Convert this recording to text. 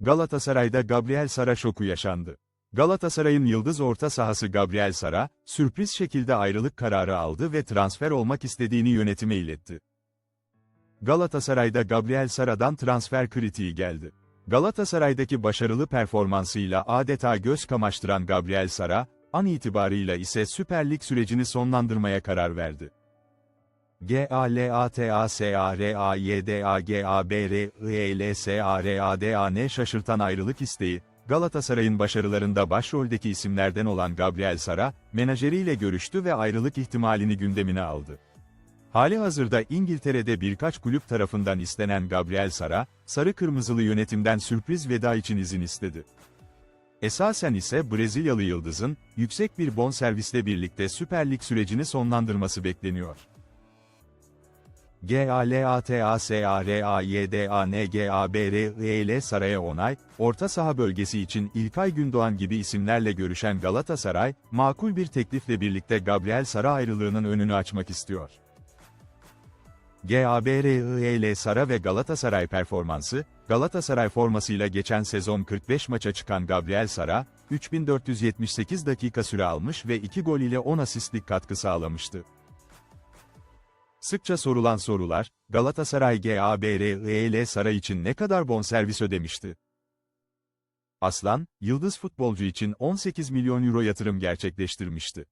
Galatasaray'da Gabriel Sara şoku yaşandı. Galatasaray'ın yıldız orta sahası Gabriel Sara, sürpriz şekilde ayrılık kararı aldı ve transfer olmak istediğini yönetime iletti. Galatasaray'da Gabriel Sara'dan transfer kritiği geldi. Galatasaray'daki başarılı performansıyla adeta göz kamaştıran Gabriel Sara, an itibarıyla ise Süper Lig sürecini sonlandırmaya karar verdi. G-A-L-A-T-A-S-A-R-A-Y-D-A-G-A-B-R-I-L-S-A-R-A-D-A-N şaşırtan ayrılık isteği, Galatasaray'ın başarılarında başroldeki isimlerden olan Gabriel Sara, menajeriyle görüştü ve ayrılık ihtimalini gündemine aldı. Hali hazırda İngiltere'de birkaç kulüp tarafından istenen Gabriel Sara, sarı kırmızılı yönetimden sürpriz veda için izin istedi. Esasen ise Brezilyalı yıldızın, yüksek bir bonservisle birlikte Süper Lig sürecini sonlandırması bekleniyor. G-A-L-A-T-A-S-A-R-A-Y-D-A-N-G-A-B-R-I-L Saray'a onay, orta saha bölgesi için İlkay Gündoğan gibi isimlerle görüşen Galatasaray, makul bir teklifle birlikte Gabriel Sara ayrılığının önünü açmak istiyor. GABRIL Sara ve Galatasaray performansı, Galatasaray formasıyla geçen sezon 45 maça çıkan Gabriel Sara, 3478 dakika süre almış ve 2 gol ile 10 asistlik katkı sağlamıştı. Sıkça sorulan sorular, Galatasaray GABRIL Sara için ne kadar bonservis ödemişti? Aslan, yıldız futbolcu için 18 milyon euro yatırım gerçekleştirmişti.